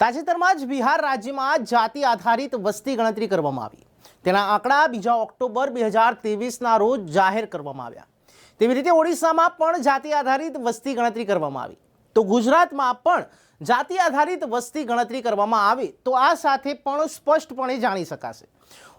તાજેતરમાં જ બિહાર રાજ્યમાં જાતિ આધારિત વસ્તી ગણતરી કરવામાં આવી. તેના આંકડા બીજા ઓક્ટોબર બે હજાર ત્રેવીસના રોજ જાહેર કરવામાં આવ્યા. તેવી રીતે ઓડિશામાં પણ જાતિ આધારિત વસ્તી ગણતરી કરવામાં આવી. તો ગુજરાતમાં પણ જાતિ આધારિત વસ્તી ગણતરી કરવામાં આવે તો આ સાથે પણ સ્પષ્ટપણે જાણી શકાશે.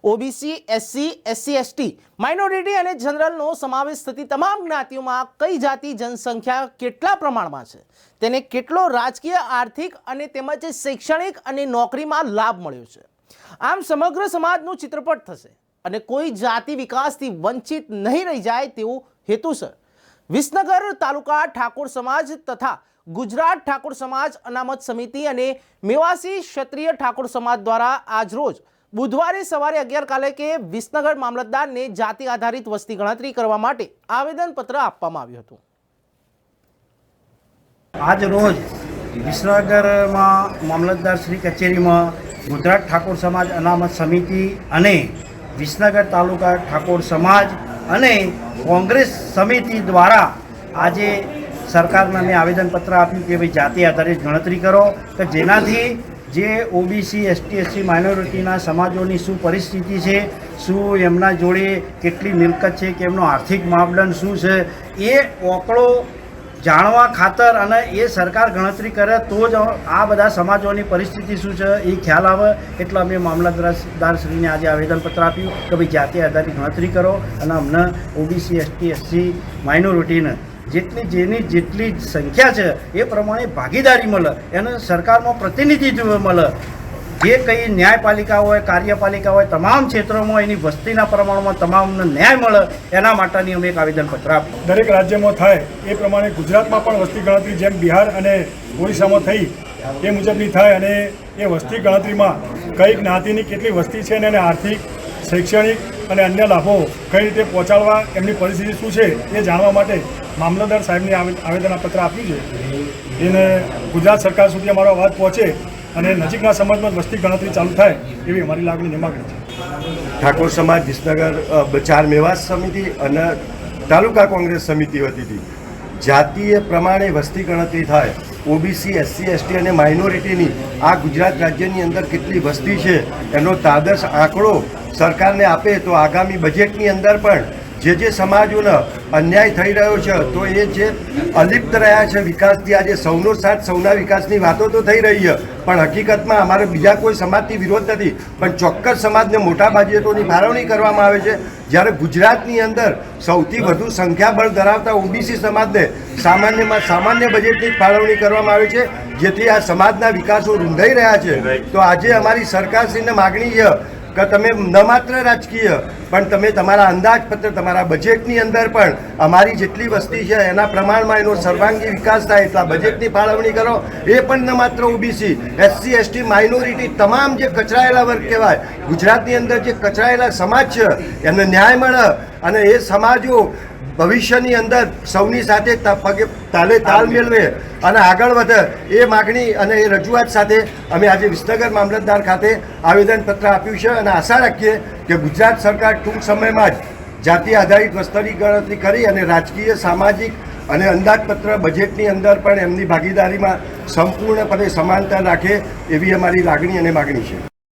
OBC, SC SC, ST, minority અને જનરલનો સમાવેશ થતી તમામ જ્ઞાતિઓમાં કઈ જાતિ જનસંખ્યા કેટલા પ્રમાણમાં છે? તેને કેટલો રાજકીય, આર્થિક અને તેમજ શૈક્ષણિક અને નોકરીમાં લાભ મળ્યો છે? આમ સમગ્ર સમાજનું ચિત્રપટ થશે અને કોઈ જાતિ વિકાસથી વંચિત નહીં રહી જાય તેવું હેતુસર વિસનગર તાલુકા ઠાકોર સમાજ તથા ગુજરાત ઠાકોર સમાજ અનામત સમિતિ અને મેવાસી ક્ષત્રિય ઠાકોર સમાજ દ્વારા આજરોજ બુધવારે સવારે અગિયાર કાલે કે વિસનગર મામલતદારને જાતિ આધારિત વસ્તી ગણતરી કરવા માટે આવેદનપત્ર આપવામાં આવ્યું હતું. આજ રોજ વિસનગરમાં મામલતદાર શ્રી કચેરીમાં ગુજરાત ઠાકોર સમાજ અનામત સમિતિ અને વિસનગર તાલુકા ઠાકોર સમાજ અને કોંગ્રેસ સમિતિ દ્વારા આજે સરકારને અમે આવેદનપત્ર આપ્યું કે ભાઈ જાતિ આધારિત ગણતરી કરો કે જેનાથી જે ઓબીસી એસટી એસસી માઇનોરિટીના સમાજોની શું પરિસ્થિતિ છે, શું એમના જોડે કેટલી મિલકત છે, કે એમનો આર્થિક માપદંડ શું છે, એ ઓકળો જાણવા ખાતર અને એ સરકાર ગણતરી કરે તો જ આ બધા સમાજોની પરિસ્થિતિ શું છે એ ખ્યાલ આવે. એટલે અમે મામલતદારશ્રીને આજે આવેદનપત્ર આપ્યું કે ભાઈ જાતિ આધારિત ગણતરી કરો અને અમને ઓબીસી, એસટી, એસસી માઇનોરિટીને જેટલી જેની જેટલી સંખ્યા છે એ પ્રમાણે ભાગીદારી મળે. એને સરકારમાં પ્રતિનિધિત્વ મળે. જે કંઈ ન્યાયપાલિકા હોય, કાર્યપાલિકા હોય, તમામ ક્ષેત્રોમાં એની વસ્તીના પ્રમાણમાં તમામને ન્યાય મળે, એના માટેની અમે એક આવેદનપત્ર આપ્યું. દરેક રાજ્યમાં થાય એ પ્રમાણે ગુજરાતમાં પણ વસ્તી ગણતરી જેમ બિહાર અને ઓડિશામાં થઈ એ મુજબની થાય અને એ વસ્તી ગણતરીમાં કઈ જ્ઞાતિની કેટલી વસ્તી છે અને આર્થિક, શૈક્ષણિક અને અન્ય લાભો કઈ રીતે પહોંચાડવા, એમની પરિસ્થિતિ શું છે એ જાણવા માટે મામલતદાર સાહેબને આવે- આવેદનપત્ર આપ્યું છે. એને ગુજરાત સરકાર સુધી અમારો અવાજ પહોંચે અને નજીકના સમાજમાં વસ્તી ગણતરી ચાલુ થાય એવી અમારી લાગણી ને માગણી છે. ઠાકોર સમાજ વિસનગર ચાર મેવાસ સમિતિ અને તાલુકા કોંગ્રેસ સમિતિ વતીથી જાતીય પ્રમાણે વસ્તી ગણતરી થાય, ઓબીસી, એસસી, એસટી અને માઇનોરિટીની આ ગુજરાત રાજ્યની અંદર કેટલી વસ્તી છે એનો તાદર્શ આંકડો સરકારને આપે તો આગામી બજેટની અંદર પણ જે જે સમાજોને અન્યાય થઈ રહ્યો છે, તો એ જે અલિપ્ત રહ્યા છે વિકાસથી, આજે સૌનો સાથ, સૌના વિકાસની વાતો તો થઈ રહી છે, પણ હકીકતમાં અમારે બીજા કોઈ સમાજથી વિરોધ નથી. પણ ચોક્કસ સમાજને મોટા બજેટોની ફાળવણી કરવામાં આવે છે. જ્યારે ગુજરાતની અંદર સૌથી વધુ સંખ્યાબળ ધરાવતા ઓબીસી સમાજને સામાન્યમાં સામાન્ય બજેટની ફાળવણી કરવામાં આવે છે. જેથી આ સમાજના વિકાસો રૂંધાઈ રહ્યા છે. તો આજે અમારી સરકારશ્રીને માગણી છે કે તમે ન માત્ર રાજકીય, પણ તમે તમારા અંદાજપત્ર તમારા બજેટની અંદર પણ અમારી જેટલી વસ્તી છે, એના પ્રમાણમાં એનો સર્વાંગી વિકાસ થાય, એટલા બજેટની ફાળવણી કરો, એ પણ ન માત્ર ઓબીસી એસસી એસટી માઇનોરિટી તમામ જે કચરાયેલા વર્ગ કહેવાય, ગુજરાતની અંદર જે કચરાયેલા સમાજ છે, એમને ન્યાય મળે અને એ સમાજો ભવિષ્યની અંદર સૌની સાથે પગે તાલે તાલ મેળવે. અને આગળ વધે એ માગણી અને એ રજૂઆત સાથે અમે આજે વિસનગર મામલતદાર ખાતે આવેદનપત્ર આપ્યું છે અને આશા રાખીએ કે ગુજરાત સરકાર ટૂંક સમયમાં જ જાતિ આધારિત વસ્તીની ગણતરી કરી અને રાજકીય સામાજિક અને અંદાજપત્ર બજેટની અંદર પણ એમની ભાગીદારીમાં સંપૂર્ણપણે સમાનતા રાખે એવી અમારી લાગણી અને માગણી છે.